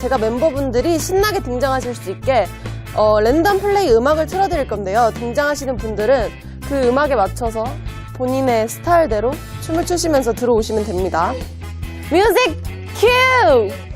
제가 멤버분들이 신나게 등장하실 수 있게 어, 랜덤 플레이 음악을 틀어드릴 건데요. 등장하시는 분들은 그 음악에 맞춰서 본인의 스타일대로 춤을 추시면서 들어오시면 됩니다. 뮤직 큐!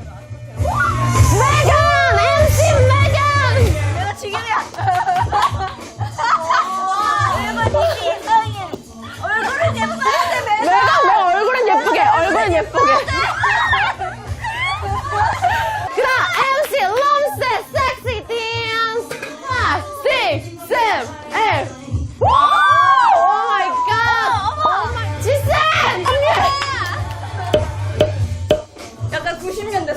90년대.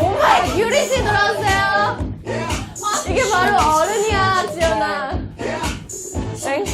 오마이, 유리씨 들어오세요. 이게 바로 어른이야, 지연아. 땡.